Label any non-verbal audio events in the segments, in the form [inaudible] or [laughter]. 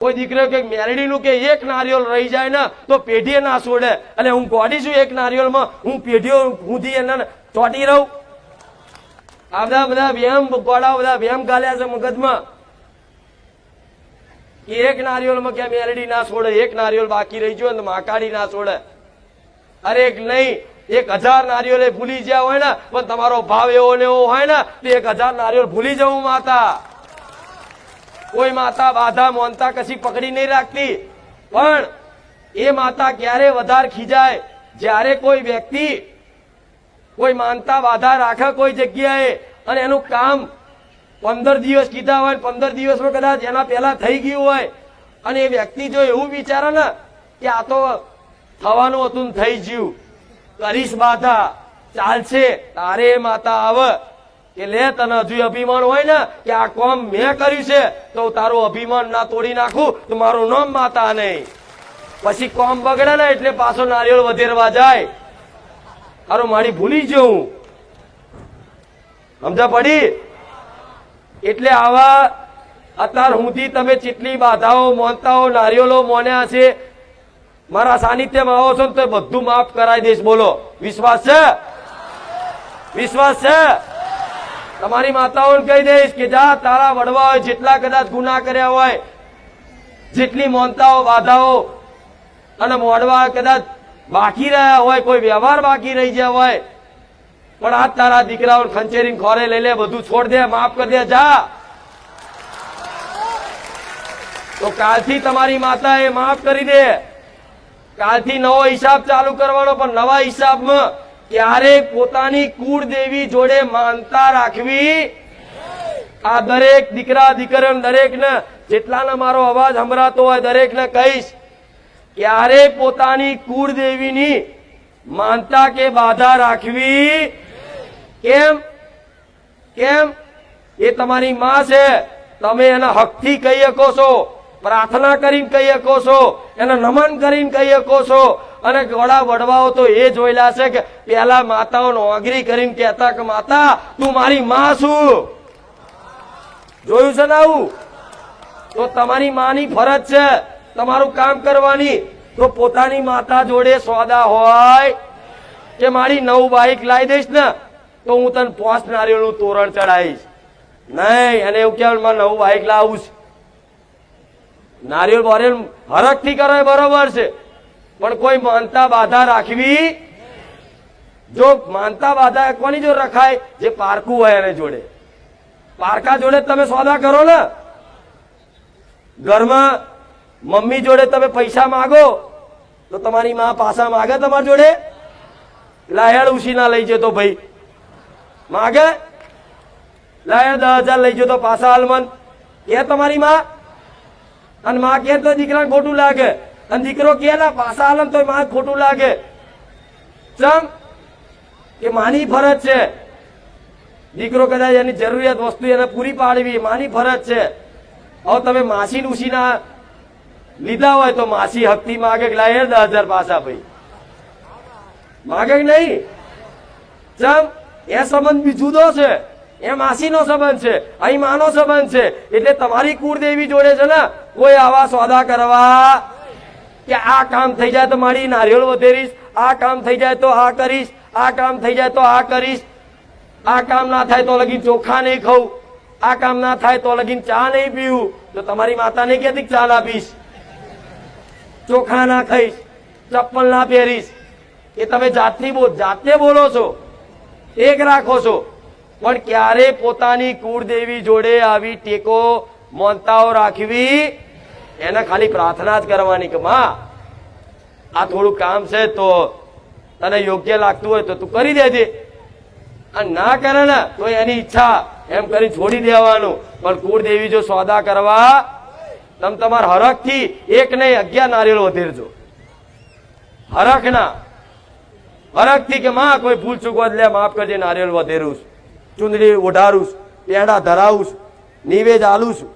કોઈ દીકરો કે મેરડીનું કે એક નારિયેળ રહી જાય ને, તો પેઢીએ ના છોડે. અને હું ગોડી છું એક નારિયેળમાં હું પેઢીઓ ઊંધી એને ચોટી રહું. આ બધા બધા વ્યાયામ ગોળા બધા વ્યાયામ ગાલ્યા છે મગજમાં. એક નારિયેળમાં કે મેરડી ના છોડે, એક નારિયેળ બાકી રહી ગયો ને માકાડી ના છોડે. અરે એક નહીં, એક હજાર નારિયેળ એ ભૂલી ગયા હોય ને, પણ તમારો ભાવ એવો ને એવો હોય ને, તો એક હજાર નારિયેળ ભૂલી જવું માતા. કોઈ માતા બાધા મોનતા કશી પકડી નહીં રાખતી. પણ એ માતા ક્યારે વધારે ખીજાય? જ્યારે કોઈ વ્યક્તિ કોઈ માનતા બાધા રાખે કોઈ જગ્યાએ અને એનું કામ પંદર દિવસ કીધા હોય પંદર દિવસમાં કદાચ એના પહેલા થઈ ગયું હોય અને એ વ્યક્તિ જો એવું વિચારે ને કે આ તો થવાનું હતું થઈ ગયું. કરીશ બાધા. ચાલશે. તારે માતા આવે. કે લે, તને હજુ અભિમાન હોય ને, કે આ કોમ મેં કર્યું છે, તો તારું અભિમાન ના તોડી નાખું, તો મારું નામ માતા નહીં. પછી કોમ બગડે ને, એટલે પાછો નારિયેળ વધેરવા જાય. હારું મારી ભૂલી જવું સમજા પડી? એટલે આવા અત્યાર સુધી તમે ચીટલી બાધાઓ, મોનતાઓ, નારિયેળો મોન્યા છે, મારા સાનિધ્યમાં આવો છો ને, તો બધું માફ કરાવી દઈશ, બોલો. વિશ્વાસ છે? વિશ્વાસ છે? તમારી માતાઓને કહી દઈશ કે જા, તારા વડવા હોય જેટલા કદાચ ગુના કર્યા હોય, જેટલી મોનતાઓ, બાધાઓ અને મોડવા કદાચ બાકી રહ્યા હોય, કોઈ વ્યવહાર બાકી રહી ગયા હોય, પણ આ તારા દીકરાઓ ખંચેરી ખોરે લઈ લે, બધું છોડ દે, માફ કરી દે, જા. તો કાલથી તમારી માતા એ માફ કરી દે. કાલથી નવો હિસાબ ચાલુ કરવાનો, પણ નવા હિસાબમાં ક્યારેક પોતાની કુળદેવી જોડે માનતા રાખવી. આ દરેક દીકરા, દીકરીઓ દરેક ને જેટલાને મારો અવાજ સંભળાતો હોય દરેક ને કહીશ, ક્યારે પોતાની કુળદેવીની માનતા કે બાધા રાખવી? કેમ? કેમ? એ તમારી માં છે. તમે એના હકથી કહી શકો છો, પ્રાર્થના કરીને કહી શકો છો, એને નમન કરીને કહી શકો છો. અને ઘોડા વડવાઓ તો એ જોયેલા છે કે પેલા માતાઓનો ઓગરી કરીને કહેતા કે, માતા, તું મારી માં છું. જોયું છે ને આવું? તો તમારી માની ફરજ છે. તમારું કામ કરવાની. તો પોતાની માતા જોડે સોદા હોય કે, મારી નવું બાઈક લાવી દઈશ ને, તો હું તને પોસ્ટ નારિયેળનું તોરણ ચડાવીશ. નહીં અને એવું કહેવાય મારે નવું બાઈક લાવું છે. નારિયેળ બોરિયેળ હરખથી કરે બરોબર છે. પણ કોઈ માનતા બાધા રાખવી જો માનતા બાધા કોની જો રખાય? જે પારકું હોય એને જોડે. પારકા જોડે તમે સોદા કરો ને. ઘરમાં મમ્મી જોડે તમે પૈસા માગો, તો તમારી માં પાસા માગે તમારી જોડે? લાયડ ઉછી ના લઈ જતો ભાઈ. માગે? લાયડ દસ હજાર લઈ જતો પાસા હાલમન કે તમારી માં? અને માં કે તો દીકરા ખોટું લાગે. અને દીકરો કે ના પાસા આલમ તો માં ખોટું લાગે. ચમ? કે માની ફરજ છે. દીકરો કદાચ એની જરૂરિયાત વસ્તુ એને પૂરી પાડવી માની ફરજ છે. હવે તમે માસી ઉસીના લીધા હોય તો માસી હપ્તી માગે લાય દસ હજાર પાછા ભાઈ. માગે કે નહીં? ચમ? એ સંબંધ બી જુદો છે. એ માસીનો સંબંધ છે, અહીં માનો સંબંધ છે. એટલે તમારી કુળદેવી જોડે છે ને, કોઈ આવા સોદા કરવા કે આ કામ થઈ જાય તો મારી નારિયેળ વધેરીશ, આ કામ થઈ જાય તો આ કરીશ, આ કામ થઈ જાય તો આ કરીશ. આ કામ ના થાય તો લગીન ચોખા નહીં ખાઉં, આ કામ ના થાય તો લગીન ચા નહીં પીવું, તો તમારી માતાને ક્યાંથી ચા ના પીશ ચોખા ના ખાઈશ, ચપ્પલ ના પહેરીશ. એ તમે જાતની બો જાતે બોલો છો, એક રાખો છો. પણ ક્યારે પોતાની કુળદેવી જોડે આવી ટેકો મોનતાઓ રાખવી એને ખાલી પ્રાર્થના જ કરવાની કે માં આ થોડું કામ છે તો તને યોગ્ય લાગતું હોય તો તું કરી દેજે. અને ના કરે ને તો એની ઈચ્છા એમ કરી છોડી દેવાનું. પણ કુળદેવી જો સોદા કરવા તમે તમારા હરખથી એક નહીં અગિયાર નારિયેળ વધેરજો. હરખના. હરખથી કે માં કોઈ ભૂલ ચૂકવા લે માફ કરજે નારિયેળ વધેરું છું. ચુંદડી ઓઢારું છું, પેડા ધરાવું છું, નિવેદ આલું છું.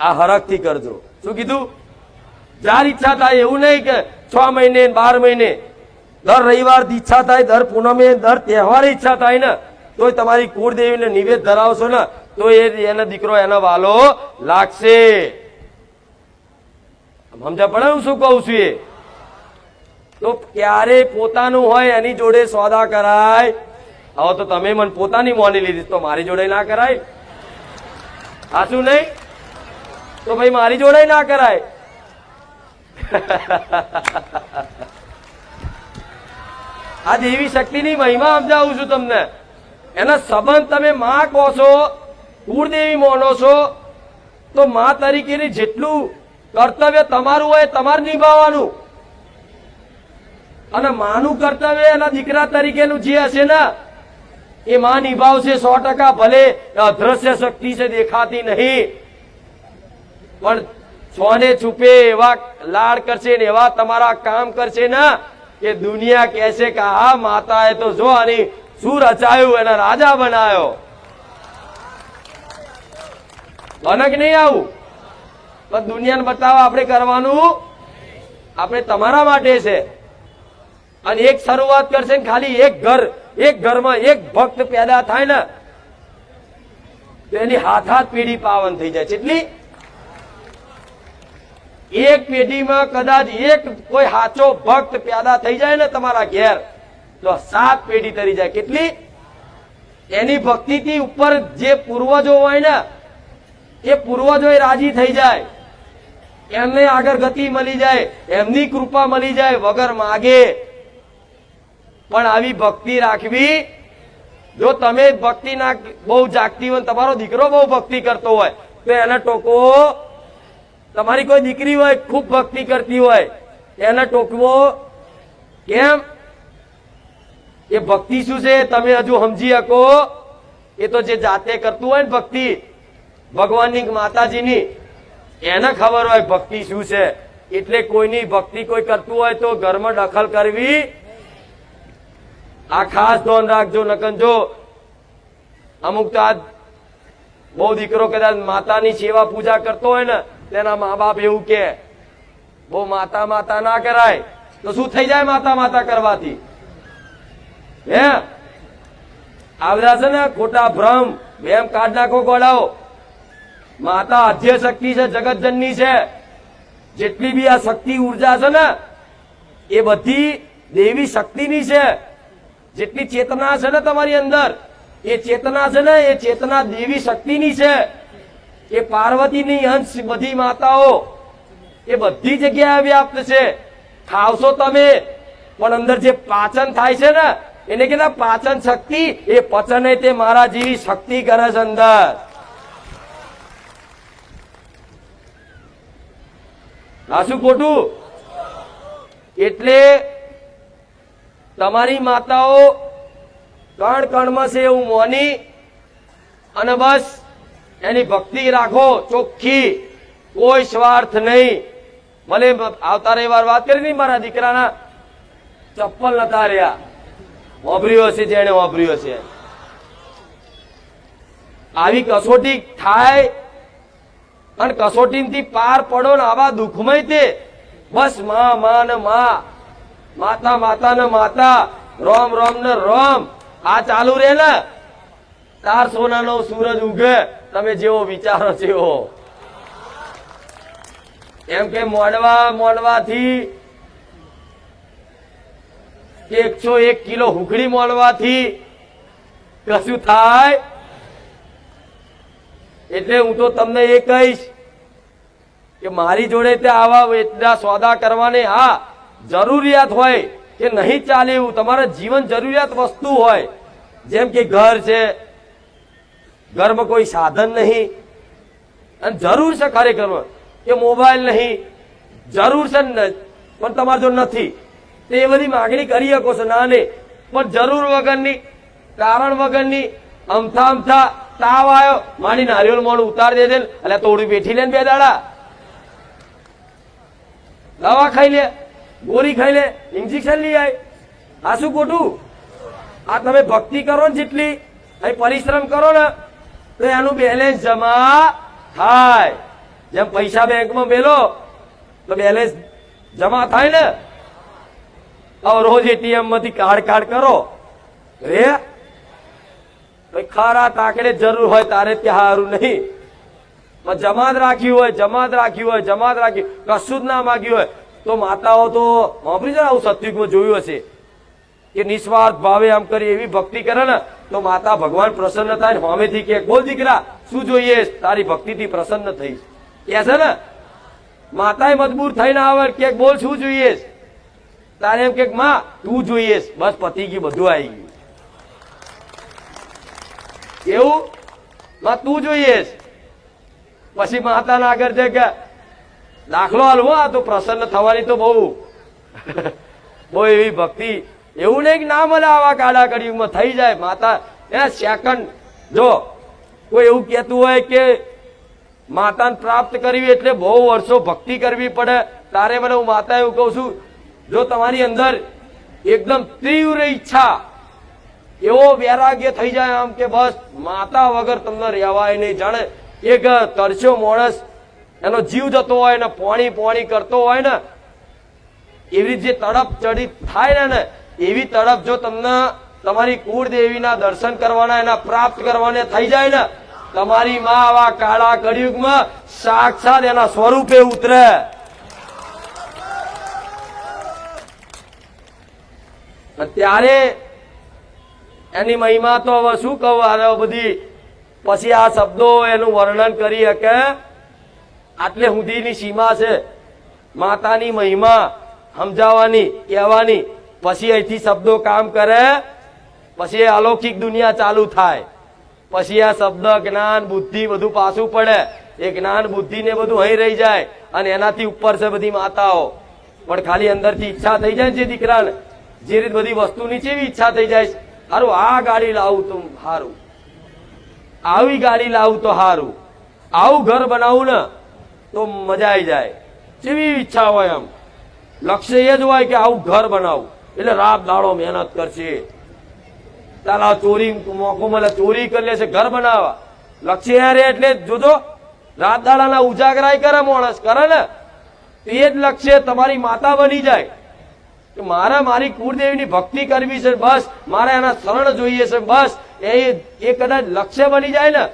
આ હરખથી કરજો. શું કીધું? જાર ઈચ્છા થાય એવું નહીં કે છ મહિને બાર મહિને. દર રવિવાર ઈચ્છા થાય, દર પૂનમે, દર તહેવારે ઈચ્છા થાય ને. તોય તમારી કુળદેવીને નિવેદ ધરાવશો ને, તો એ એનો દીકરો એનો વાલો લાગશે. સમજા પડે હું શું કહું છું એ? તો ક્યારે પોતાનું હોય એની જોડે સોદા કરાય? હવે તો તમે મને પોતાની મોની લીધી, તો મારી જોડે ના કરાય? સાચું નહીં? તો ભાઈ મારી જોડે ના કરાય. આ દેવી શક્તિની મહિમા સમજાવું છું તમને. એના સંબંધ તમે માં કહો છો, કુળદેવી મોનો છો, તો માં તરીકેની જેટલું કર્તવ્ય તમારું હોય તમારે નિભાવવાનું. અને માનું કર્તવ્ય એના દીકરા તરીકેનું જે હશે ને, એ માં નિભાવશે સો ટકા. ભલે અદ્રશ્ય શક્તિ છે, દેખાતી નહીં. પણ છોને છુપે એવા લાડ કરશે ને એવા તમારા કામ કરશે ને કે દુનિયા કહેશે કે, આ માતાએ તો જો આની શું રચાયું એના રાજા બનાયો. બને નહીં આવું. પણ દુનિયાને બતાવવા આપણે કરવાનું આપણે તમારા માટે છે. અને એક શરૂઆત કરશે ને ખાલી એક ઘર, એક ઘરમાં એક ભક્ત પેદા થાય ને, તો એની હાથ હાથ પીડી પાવન થઈ જાય. છે એટલી એક પેઢીમાં કદાચ એક કોઈ સાચો ભક્ત પેદા થઈ જાય ને તમારા ઘેર, તો સાત પેઢી તરી જાય. કેટલી? એની ભક્તિથી ઉપર જે પૂર્વજો હોય ને, એ પૂર્વજો રાજી થઈ જાય. એમને આગળ ગતિ મળી જાય, એમની કૃપા મળી જાય, વગર માગે. પણ આવી ભક્તિ રાખવી, જો તમે ભક્તિ ના બહુ જાગતી હોય તમારો દીકરો બહુ ભક્તિ કરતો હોય, તો એને ટોકો તમારી કોઈ દીકરી હોય, ખૂબ ભક્તિ કરતી હોય, એને ટોકવો કેમ? એ ભક્તિ શું છે? તમે હજુ સમજી શકો. એ તો જે જાતે કરતું હોય ને ભક્તિ, ભગવાનની માતાજીની, એને ખબર હોય ભક્તિ શું છે. એટલે કોઈની ભક્તિ કોઈ કરતું હોય તો ઘરમાં દખલ કરવી આ ખાસ ધ્યાન રાખજો નકંજો અમુક તો આ બહુ દીકરો કદાચ માતાની સેવા પૂજા કરતો હોય ને તેના મા બાપ એવું કે, બહુ માતા માતા ના કરાય. તો શું થઈ જાય માતા માતા કરવાથી? હે? આ છે ને, ખોટા ભ્રમ, બેમ કાઢ નાખો ગોળાઓ. માતા અધ્ય શક્તિ છે, જગતજનની છે. જેટલી બી આ શક્તિ ઊર્જા છે ને, એ બધી દેવી શક્તિની છે. જેટલી ચેતના છે ને તમારી અંદર, એ ચેતના છે ને, એ ચેતના દેવી શક્તિની છે. એ પાર્વતીની અંશ બધી માતાઓ એ બધી જગ્યાએ વ્યાપ્ત છે. ખાવશો તમે, પણ અંદર જે પાચન થાય છે ને, એને કે પાચન શક્તિ, એ પચને તે મારા જેવી શક્તિ કરે છે અંદર. આ શું ખોટું? એટલે તમારી માતાઓ કણ કણમાં છે એવું મોની, અને બસ એની ભક્તિ રાખો, ચોખ્ખી. કોઈ સ્વાર્થ નહીં. ભલે આવતા રવિવાર વાત કરી નહીં મારા દીકરાના. ચપ્પલ નતા રહ્યા. વાપર્યો હશે જેને વાપર્યો હશે આવી કસોટી થાય. અને કસોટીથી પાર પડો ને આવા દુઃખમય તે. બસમાં માં ને માં. માતા માતા ને માતા. રોમ રોમ ને રોમ. આ ચાલુ રે ને. તાર સોનાનો સૂરજ ઉગે. તમે જેવો વિચારો જેવો એમ કે મોડવા, મોડવાથી એકસો એક કિલો હુકડી મોડવાથી કશું થાય? એટલે હું તો તમને એ કહીશ કે મારી જોડે તે આવા એટલા સોદા કરવાને હા, જરૂરિયાત હોય કે નહીં ચાલે એવું. તમારા જીવન જરૂરિયાત વસ્તુ હોય. જેમ કે ઘર છે ઘરમાં કોઈ સાધન નહીં. અને જરૂર છે કાર્યક્રમ કે મોબાઈલ નહીં. જરૂર છે પણ તમારે જો નથી, તો બધી માગણી કરી શકો છો ના નહીં પણ જરૂર વગરની, કારણ વગરની, અમથા અમથા તાવ આવ્યો. મારી નારિયેળ મોણ ઉતાર દે એટલે તોડી બેઠી લે બે દાડા. દવા ખાઈ લે ગોળી ખાઈ લે, ઇન્જેક્શન લઈ આય. આ શું ખોટું? આ તમે ભક્તિ કરો ને જેટલી, અહીં પરિશ્રમ કરો ને તો એનું બેલેન્સ જમા થાય. જેમ પૈસા બેંકમાં મેલો, તો બેલેન્સ જમા થાય ને? હવે રોજ એટીએમમાંથી કાર્ડ કાર્ડ કરો. રે ખરા તાકડે જરૂર હોય તારે ત્યાં સારું નહીં. જમાત રાખ્યું હોય, જમાત રાખ્યું હોય, જમાત રાખ્યું કશું જ ના માગ્યું હોય. તો માતાઓ તો છે ને આવું સત્યુગમાં જોયું હશે. કે નિસ્વાર્થ ભાવે આમ કરી એવી ભક્તિ કરે ને, તો માતા ભગવાન પ્રસન્ન થાય ને સામેથી કે, બોલ દીકરા, શું જોઈએ? તારી ભક્તિથી પ્રસન્ન થઈ. કે છે ને, માતાએ મજબૂર થઈને આવે કે, બોલ શું જોઈએ? તારે એમ કે, માં, તું જોઈએ. બસ પતી ગયું, બધું આવી ગયું. એવું? માં, તું જોઈએ. પછી માતાના આગળ છે કે, દાખલો હાલવો આ તો પ્રસન્ન થવાની તો બહુ. [laughs] બહુ એવી ભક્તિ એવું નહીં ના મળે આવા કાળા કળિયુગમાં થઈ જાય. માતા, એ સેકન્ડ જો, કોઈ એવું કહેતું હોય કે માતાને પ્રાપ્ત કરવી એટલે બહુ વર્ષો ભક્તિ કરવી પડે, તારે મને હું માતા એવું કહું છું, જો તમારી અંદર એકદમ તીવ્ર ઈચ્છા, એવો વૈરાગ્ય થઈ જાય આમ કે બસ, માતા વગર તમને રહેવાય નહીં. જાણે એક તરસ્યો માણસ એનો જીવ જતો હોય ને, પોણી પોણી કરતો હોય ને, એવી રીતે તડપ ચડી થાય ને એવી તડપ જો તમને તમારી કુળદેવીના દર્શન કરવાના, એના પ્રાપ્ત કરવાને થઈ જાય ને, તમારી માં આવા કાળા કળિયુગમાં સાક્ષાત એના સ્વરૂપે ઉતરે. ત્યારે એની મહિમા તો હવે શું કહું બધી પછી આ શબ્દો એનું વર્ણન કરી શકે. આટલે સુધીની સીમા છે. માતાની મહિમા સમજાવવાની, કહેવાની પછી અહીંથી શબ્દો કામ કરે, પછી એ અલૌકિક દુનિયા ચાલુ થાય. પછી આ શબ્દ, જ્ઞાન, બુદ્ધિ બધું પાછું પડે. એ જ્ઞાન, બુદ્ધિ ને બધું અહીં રહી જાય અને એનાથી ઉપર છે બધી માતાઓ. પણ ખાલી અંદરથી ઈચ્છા થઈ જાય જે દીકરાને, જે રીત બધી વસ્તુની જેવી ઈચ્છા થઈ જાય સારું આ ગાડી લાવું તો સારું આવી ગાડી લાવું તો સારું આવું ઘર બનાવું ને તો મજા આવી જાય. જેવી ઈચ્છા હોય એમ. લક્ષ્ય એ જ હોય કે આવું ઘર બનાવું. એટલે રાત દાડો મહેનત કરશે. આ ચોરી મોકો મળે ચોરી કરી લેશે ઘર બનાવવા. લક્ષ્ય રે એટલે જોજો રાત દાડાના ઉજાગરાય કરે માણસ, કરે ને? એ જ લક્ષ્ય તમારી માતા બની જાય. કે મારે, મારી કુળદેવીની ભક્તિ કરવી છે, બસ. મારે એના શરણ જોઈએ છે, બસ. એ એ કદાચ લક્ષ્ય બની જાય ને?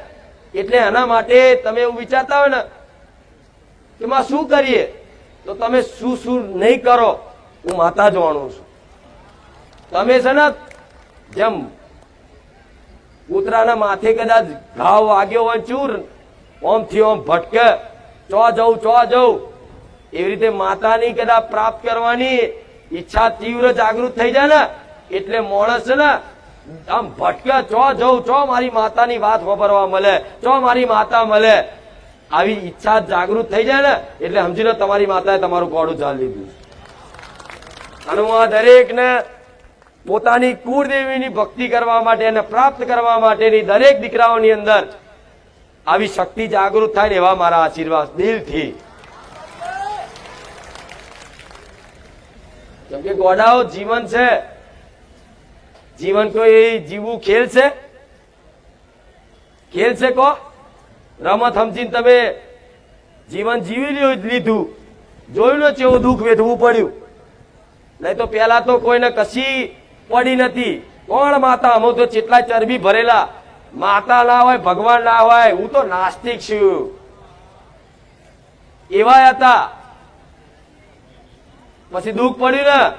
એટલે એના માટે તમે એવું વિચારતા હોય ને, કે માં શું કરીએ? તો તમે શું શું નહીં કરો? હું માતા જાણું છું. તમે છે ને જેમ કૂતરાના માથે કદાચ ઘાવ વાગ્યો હોય ચૂર ઓમથી ઓમ ભટકે, ચો જવું ચો જવું એવી રીતે માતાની કદાચ પ્રાપ્ત કરવાની ઈચ્છા તીવ્ર જાગૃત થઈ જાય ને, એટલે માણસ ને આમ ભટકે, ચો જવું ચો મારી માતાની વાત વાપરવા મળે, ચો મારી માતા મળે, આવી ઈચ્છા જાગૃત થઈ જાય ને, એટલે સમજી લો તમારી માતાએ તમારું કોડું ચાલી લીધું અને હું આ દરેકને પોતાની કુળદેવીની ભક્તિ કરવા માટે અને પ્રાપ્ત કરવા માટેની દરેક દીકરાઓની અંદર આવી શક્તિ જાગૃત થાય ને એવા મારા આશીર્વાદ દિલથી. કેમ કે ગોડાઓ જીવન છે. જીવન કોઈ જીવવું ખેલ છે? ખેલ છે કો? રમત સમજીને તમે જીવન જીવી લીધું. જોયું ને ચેવું દુઃખ વેઠવું પડ્યું. નહીં તો પેલા તો કોઈને કશી પડી નથી. કોણ માતા? અમો તો ચેટલા ચરબી ભરેલા. માતા ના હોય, ભગવાન ના હોય, હું તો નાસ્તિક છું. એવા હતા. પછી દુઃખ પડ્યું ને,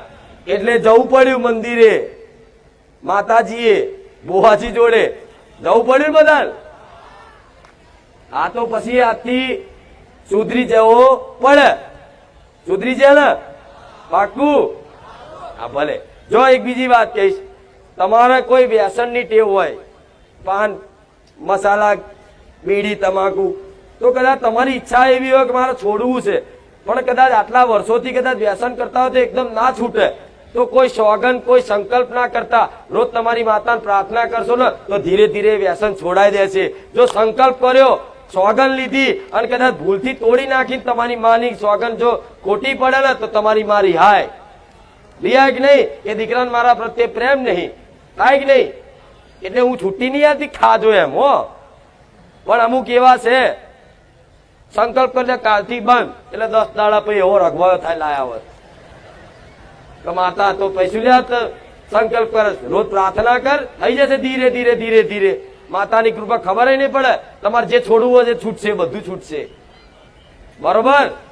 એટલે જવું પડ્યું મંદિરે. માતાજીએ બોહાજી જોડે. જવું પડ્યું બધા આ તો પછી આજથી સુધરી જવો પડે. સુધરી જાય ને? પાકું હા, ભલે. જો એક બીજી વાત કહીશ, તમારે કોઈ વ્યસનની ટેવ હોય, પાન, મસાલા, બીડી, તમાકુ, તો કદાચ તમારી ઈચ્છા એવી હોય કે મારે છોડવું છે, પણ કદાચ આટલા વર્ષોથી કદાચ વ્યસન કરતા હોય તો એકદમ ના છૂટે. તો કોઈ સોગન કોઈ સંકલ્પ ના કરતા રોજ તમારી માતાને પ્રાર્થના કરશો ને, તો ધીરે ધીરે વ્યસન છોડાઈ દેશે. જો સંકલ્પ કર્યો સોગન લીધી, અને કદાચ ભૂલથી તોડી નાખીને તમારી માની સોગન જો ખોટી પડે ને, તો તમારી મારી રિહાય. રિહાય કે નહીં, એ દીકરાને મારા પ્રત્યે પ્રેમ નહીં. થાય કે નહીં. એટલે હું છૂટી નહીં આવતી ખાજો એમ, હો. પણ અમુક એવા છે, સંકલ્પ કરીને કાલથી બંધ. એટલે દસ દાડા પછી એવો રઘવાયો થાય, લાયા હોત. કે માતા, તો પૈસું લ્યા તો સંકલ્પ કર, રોજ પ્રાર્થના કર. થઈ જશે ધીરે ધીરે ધીરે ધીરે. માતાની કૃપા ખબર નહીં પડે. તમારે જે છોડવું હોય એ છૂટશે, બધું છૂટશે. બરોબર?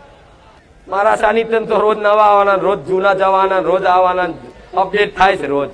મારા સાનિધ્ય તો રોજ નવા આવવાના, રોજ જૂના જવાના, રોજ આવવાના અપડેટ થાય છે રોજ.